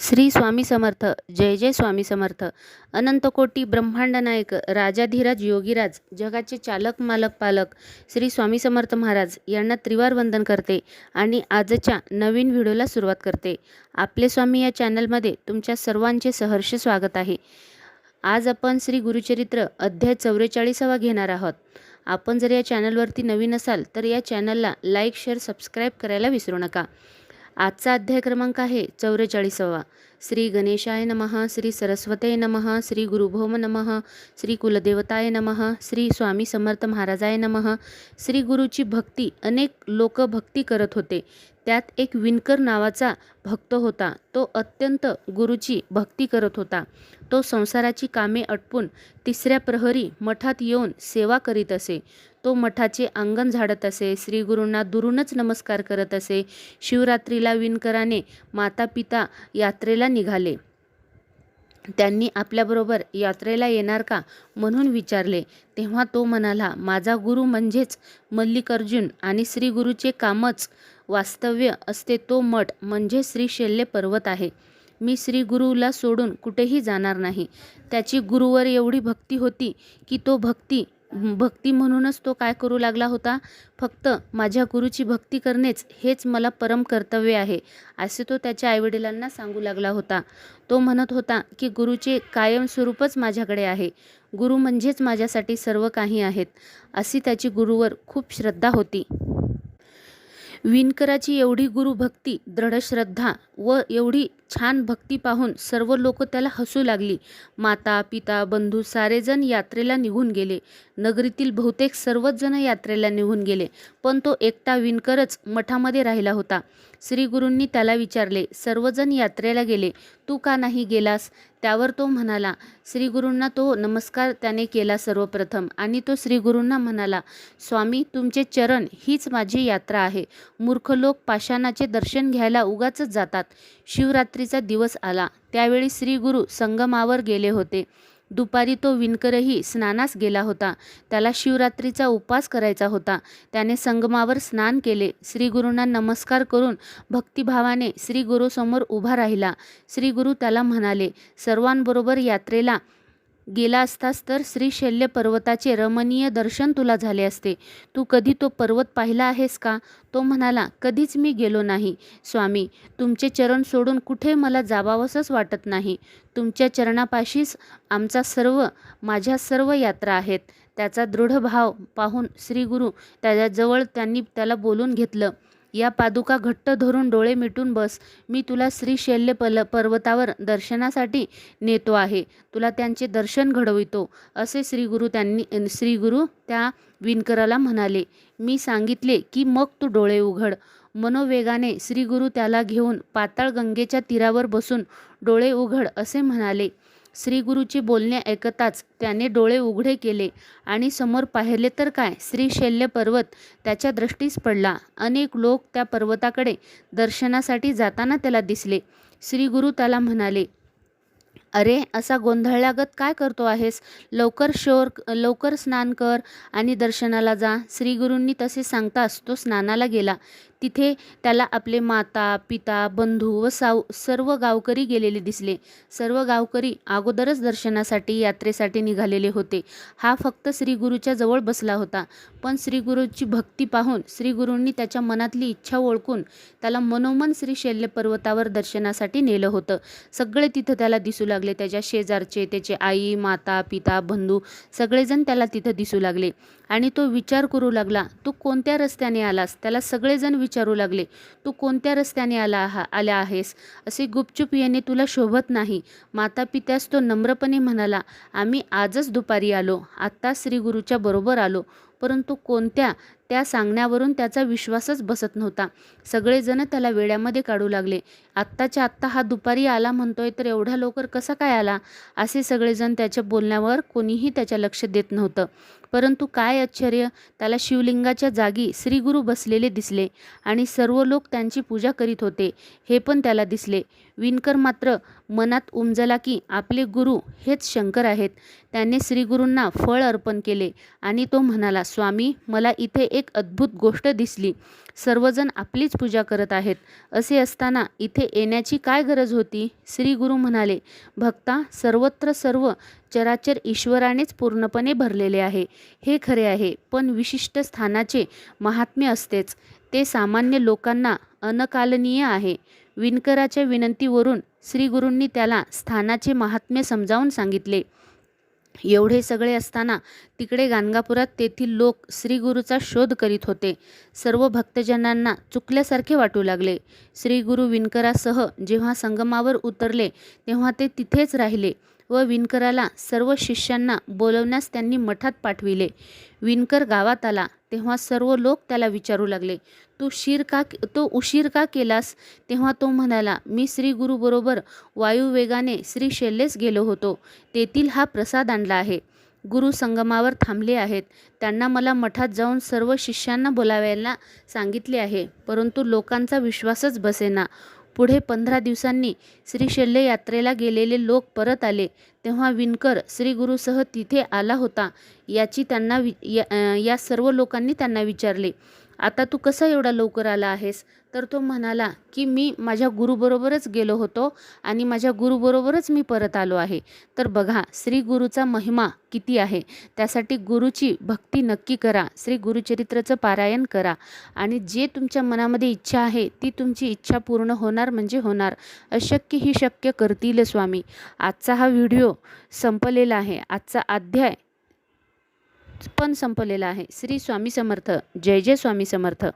श्री स्वामी समर्थ जय जय स्वामी समर्थ. अनंतकोटी ब्रह्मांड नायक राजाधिराज योगीराज जगाचे चालक मालक पालक. श्री स्वामी समर्थ महाराज यांना त्रिवार वंदन करते आणि आजच्या नवीन व्हिडिओला सुरुवात करते. आपले स्वामी या चॅनलमध्ये तुमच्या सर्वांचे सहर्ष स्वागत आहे. आज आपण श्री गुरुचरित्र अध्याय चौवेचाळीसावा घेणार आहोत. आपण जर या चॅनलवरती नवीन असाल तर या चॅनलला लाईक शेअर सबस्क्राईब करायला विसरू नका. आजचा अध्याय क्रमांक आहे चौवेचाळीसावा श्री गणेशाय नमः श्री सरस्वते नमः श्री गुरुभौम नमः श्री कुलदेवताय नमः श्री स्वामी समर्थ महाराजाय नमः. श्री गुरुची भक्ती अनेक लोक भक्ती करत होते. त्यात एक विणकर नावाचा भक्त होता. तो अत्यंत गुरुची भक्ती करत होता. तो संसाराची कामे अटपून तिसऱ्या प्रहरी मठात येऊन सेवा करीत असे. तो मठाचे अंगण झाडत असे. श्रीगुरूंना दुरूनच नमस्कार करत असे. शिवरात्रीला विणकराने माता पिता यात्रेला निघाले. त्यांनी आपल्याबरोबर यात्रेला येणार का म्हणून विचारले. तेव्हा तो म्हणाला माझा गुरु म्हणजेच मल्लिकार्जुन आणि श्री गुरुचे कामच वास्तव्य असते तो मठ म्हणजे श्री शैल्य पर्वत आहे. मी श्री गुरुला सोडून कुठेही जाणार नाही. त्याची गुरुवर एवढी भक्ती होती की तो भक्ती भक्ती म्हणूनच तो काय करू लागला होता? फक्त माझ्या गुरुची भक्ती करणेच हेच मला परम कर्तव्य आहे असे तो त्याच्या आईवडिलांना सांगू लागला होता. तो म्हणत होता की गुरुचे कायमस्वरूपच माझ्याकडे आहे. गुरु म्हणजेच माझ्यासाठी सर्व काही आहेत अशी त्याची गुरुवर खूप श्रद्धा होती. विणकराची एवढी गुरुभक्ती दृढश्रद्धा व एवढी छान भक्ती पाहून सर्व लोक त्याला हसू लागली. माता पिता बंधू सारेजण यात्रेला निघून गेले. नगरीतील बहुतेक सर्वच जण यात्रेला निघून गेले पण तो एकटा विणकरच मठामध्ये राहिला होता. श्रीगुरूंनी त्याला विचारले सर्वजण यात्रेला गेले तू का नाही गेलास? त्यावर तो म्हणाला श्रीगुरूंना तो नमस्कार त्याने केला सर्वप्रथम. आणि तो श्रीगुरूंना म्हणाला स्वामी तुमचे चरण हीच माझी यात्रा आहे. मूर्ख लोक पाषाणाचे दर्शन घ्यायला उगाचच जातात. शिवरात्रीचा दिवस आला. त्यावेळी श्रीगुरू संगमावर गेले होते. दुपारी तो विणकरही स्नानास गेला होता. त्याला शिवरात्रीचा उपवास करायचा होता. त्याने संगमावर स्नान केले. श्रीगुरूंना नमस्कार करून भक्तिभावाने श्रीगुरूसमोर उभा राहिला. श्रीगुरू त्याला म्हणाले सर्वांबरोबर यात्रेला गेला असतास तर श्रीशैल्य पर्वताचे रमणीय दर्शन तुला झाले असते. तू कधी तो पर्वत पाहिला आहेस का? तो म्हणाला कधीच मी गेलो नाही. स्वामी तुमचे चरण सोडून कुठे मला जावावंसंच वाटत नाही. तुमच्या चरणापाशीच आमचा सर्व माझ्या सर्व यात्रा आहेत. त्याचा दृढ भाव पाहून श्रीगुरू त्याच्याजवळ त्यांनी त्याला बोलून घेतलं. या पादुका घट्ट धरून डोळे मिटून बस. मी तुला श्रीशैल्य पल पर्वतावर दर्शनासाठी नेतो आहे. तुला त्यांचे दर्शन घडवितो. असे श्रीगुरु त्यांनी श्रीगुरु त्या विणकराला म्हणाले. मी सांगितले की मग तू डोळे उघड. मनोवेगाने श्रीगुरु त्याला घेऊन पाताळ गंगेच्या तीरावर बसून डोळे उघड असे म्हणाले. श्रीगुरूचे बोलणे ऐकताच त्याने डोळे उघडे केले आणि समोर पाहिले तर काय? श्रीशैल्य पर्वत त्याच्या दृष्टीस पडला. अनेक लोक त्या पर्वताकडे दर्शनासाठी जाताना त्याला दिसले. श्रीगुरू त्याला म्हणाले अरे असा गोंधळल्यागत काय करतो आहेस? लवकर शोर लवकर स्नान कर आणि दर्शनाला जा. श्रीगुरूंनी तसे सांगताच तो स्नानाला गेला. तिथे त्याला आपले माता पिता बंधू व साव सर्व गावकरी गेलेले दिसले. सर्व गावकरी अगोदरच दर्शनासाठी यात्रेसाठी निघालेले होते. हा फक्त श्रीगुरूच्या जवळ बसला होता. पण श्रीगुरूची भक्ती पाहून श्रीगुरूंनी त्याच्या मनातली इच्छा ओळखून त्याला मनोमन श्री शैल्य पर्वतावर दर्शनासाठी नेलं होतं. सगळे तिथं त्याला दिसू लागले. त्याच्या शेजारचे त्याचे आई माता पिता बंधू सगळेजण त्याला तिथं दिसू लागले. आणि तो विचार करू लागला तू कोणत्या रस्त्याने आलास त्याला सगळेजण विचारू लागले तू कोणत्या रस्त्याने आला आहा आल्या आहेस? असे गुपचूप येणे तुला शोभत नाही. माता पित्यास तो नम्रपणे म्हणाला आम्ही आजच दुपारी आलो. आत्ता श्रीगुरूच्या बरोबर आलो. परंतु कोणत्या त्या सांगण्यावरून त्याचा विश्वासच बसत नव्हता. सगळेजण त्याला वेड्यामध्ये काढू लागले. आत्ताच्या आत्ता हा दुपारी आला म्हणतोय तर एवढा लवकर कसा काय आला? असे सगळेजण त्याच्या बोलण्यावर कोणीही त्याच्या लक्ष देत नव्हतं. परंतु काय आश्चर्य त्याला शिवलिंगाच्या जागी श्रीगुरु बसलेले दिसले आणि सर्व लोक त्यांची पूजा करीत होते. हे पण त्याला दिसले. विणकर मात्र मनात उमजला की आपले गुरु हेच शंकर आहेत. त्याने श्रीगुरूंना फळ अर्पण केले आणि तो म्हणाला स्वामी मला इथे एक अद्भुत गोष्ट दिसली. सर्वजण आपलीच पूजा करत आहेत. असे असताना इथे येण्याची काय गरज होती? श्री गुरु म्हणाले भक्ता सर्वत्र सर्व चराचर ईश्वरानेच पूर्णपणे भरलेले आहे. हे खरे आहे पण विशिष्ट स्थानाचे महात्म्य असतेच. ते सामान्य लोकांना अनकालनीय आहे विणकराच्या विनंतीवरून श्रीगुरूंनी त्याला स्थानाचे महात्म्य समजावून सांगितले. एवढे सगळे असताना तिकडे गाणगापुरात तेथील लोक श्रीगुरूचा शोध करीत होते. सर्व भक्तजनांना चुकल्यासारखे वाटू लागले. श्रीगुरू विणकरासह जेव्हा संगमावर उतरले तेव्हा ते तिथेच राहिले. व विणकराला सर्व शिष्यांना बोलवण्यास त्यांनी मठात पाठविले. विणकर गावात आला तेव्हा सर्व लोक त्याला विचारू लागले. तू शीर का तो उशीर का केलास? तेव्हा तो म्हणाला मी श्री गुरुबरोबर वायुवेगाने श्री शैलेस गेलो होतो. तेथील हा प्रसाद आणला आहे. गुरु संगमावर थांबले आहेत. त्यांना मला मठात जाऊन सर्व शिष्यांना बोलावायला सांगितले आहे. परंतु लोकांचा विश्वासच बसेना. पुढे पंधरा दिवसांनी श्रीशैल्य यात्रेला गेलेले लोक परत आले. तेव्हा विणकर श्री गुरुसह तिथे आला होता. याची त्यांना वि या, या सर्व लोकांनी त्यांना विचारले आता तू कसा एवढा लवकर आला आहेस? तर तो म्हणाला की मी माझ्या गुरुबरोबरच गेलो होतो आणि माझ्या गुरुबरोबरच मी परत आलो आहे. तर बघा श्री गुरुचा महिमा किती आहे. त्यासाठी गुरुची भक्ती नक्की करा. श्री गुरुचरित्राचं पारायण करा. आणि जे तुमच्या मनामध्ये इच्छा आहे ती तुमची इच्छा पूर्ण होणार म्हणजे होणार. अशक्य ही शक्य करतील स्वामी. आजचा हा व्हिडिओ संपलेला आहे. आजचा अध्याय पण संपलेला आहे. श्री स्वामी समर्थ. जय जय स्वामी समर्थ.